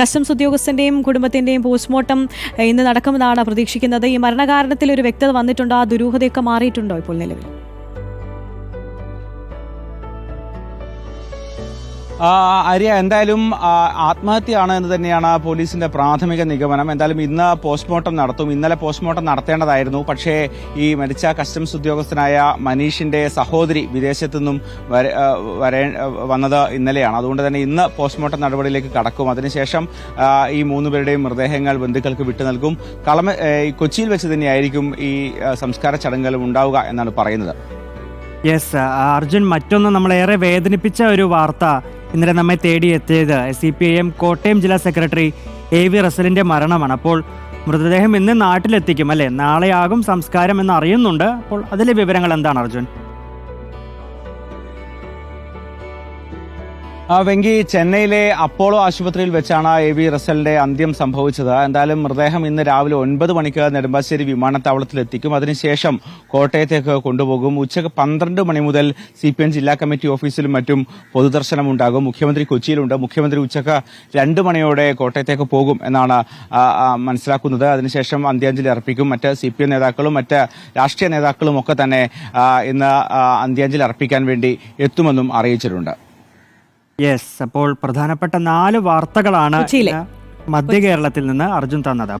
Customs ഉദ്യോഗസ്ഥന്റെയും കുടുംബത്തിന്റെയും postmortem ഇന്ന് നടക്കുമെന്നാണ് പ്രതീക്ഷിക്കുന്നത്. ഈ മരണകാരണത്തിൽ ഒരു വ്യക്തത വന്നിട്ടുണ്ടോ. ആ ദുരൂഹതയൊക്കെ മാറിയിട്ടുണ്ടോ ഇപ്പോൾ നിലവിൽ? ആര്യ എന്തായാലും ആത്മഹത്യയാണ് എന്ന് തന്നെയാണ് പോലീസിന്റെ പ്രാഥമിക നിഗമനം. എന്തായാലും ഇന്ന് പോസ്റ്റ്മോർട്ടം നടത്തും. ഇന്നലെ പോസ്റ്റ്മോർട്ടം നടത്തേണ്ടതായിരുന്നു. പക്ഷേ ഈ മരിച്ച കസ്റ്റംസ് ഉദ്യോഗസ്ഥനായ മനീഷിന്റെ സഹോദരി വിദേശത്തു നിന്നും വരേ വന്നത് ഇന്നലെയാണ്. അതുകൊണ്ട് തന്നെ ഇന്ന് പോസ്റ്റ്മോർട്ടം നടപടിയിലേക്ക് കടക്കും. അതിനുശേഷം ഈ മൂന്ന് പേരുടെയും മൃതദേഹങ്ങൾ ബന്ധുക്കൾക്ക് വിട്ടു നൽകും. കളമ കൊച്ചിയിൽ വെച്ച് തന്നെയായിരിക്കും ഈ സംസ്കാര ചടങ്ങുകളും ഉണ്ടാവുക എന്നാണ് പറയുന്നത്. യെസ് അർജുൻ മറ്റൊന്ന് നമ്മളേറെ വേദനിപ്പിച്ച ഒരു വാർത്ത ഇന്നലെ നമ്മെ തേടിയെത്തിയത് C P I M Kottayam ജില്ലാ സെക്രട്ടറി എ വി റസലിന്റെ മരണമാണ്. അപ്പോൾ മൃതദേഹം ഇന്ന് നാട്ടിലെത്തിക്കും അല്ലേ? നാളെയാകും സംസ്കാരം എന്ന് അറിയുന്നുണ്ട്. അപ്പോൾ അതിലെ വിവരങ്ങൾ എന്താണ് അർജുൻ? വെങ്കി ചെന്നൈയിലെ അപ്പോളോ ആശുപത്രിയിൽ വെച്ചാണ് എ വി റസലിന്റെ അന്ത്യം സംഭവിച്ചത്. എന്തായാലും മൃതദേഹം ഇന്ന് രാവിലെ ഒൻപത് മണിക്ക് നെടുമ്പാശ്ശേരി വിമാനത്താവളത്തിൽ എത്തിക്കും അതിനുശേഷം കോട്ടയത്തേക്ക് കൊണ്ടുപോകും. ഉച്ചയ്ക്ക് പന്ത്രണ്ട് മണി മുതൽ സി പി എം ജില്ലാ കമ്മിറ്റി ഓഫീസിലും മറ്റും പൊതുദർശനം ഉണ്ടാകും മുഖ്യമന്ത്രി കൊച്ചിയിലുണ്ട്. മുഖ്യമന്ത്രി ഉച്ചയ്ക്ക് രണ്ട് മണിയോടെ കോട്ടയത്തേക്ക് പോകും എന്നാണ് മനസ്സിലാക്കുന്നത്. അതിനുശേഷം അന്ത്യാഞ്ജലി അർപ്പിക്കും. മറ്റ് സി പി എം നേതാക്കളും മറ്റ് രാഷ്ട്രീയ നേതാക്കളും ഒക്കെ തന്നെ ഇന്ന് അന്ത്യാഞ്ജലി അർപ്പിക്കാൻ വേണ്ടി എത്തുമെന്നും അറിയിച്ചിട്ടുണ്ട്. യെസ് അപ്പോൾ പ്രധാനപ്പെട്ട നാല് വാർത്തകളാണ്. മധ്യ കേരളത്തിൽ നിന്ന് അർജുൻ തന്നത്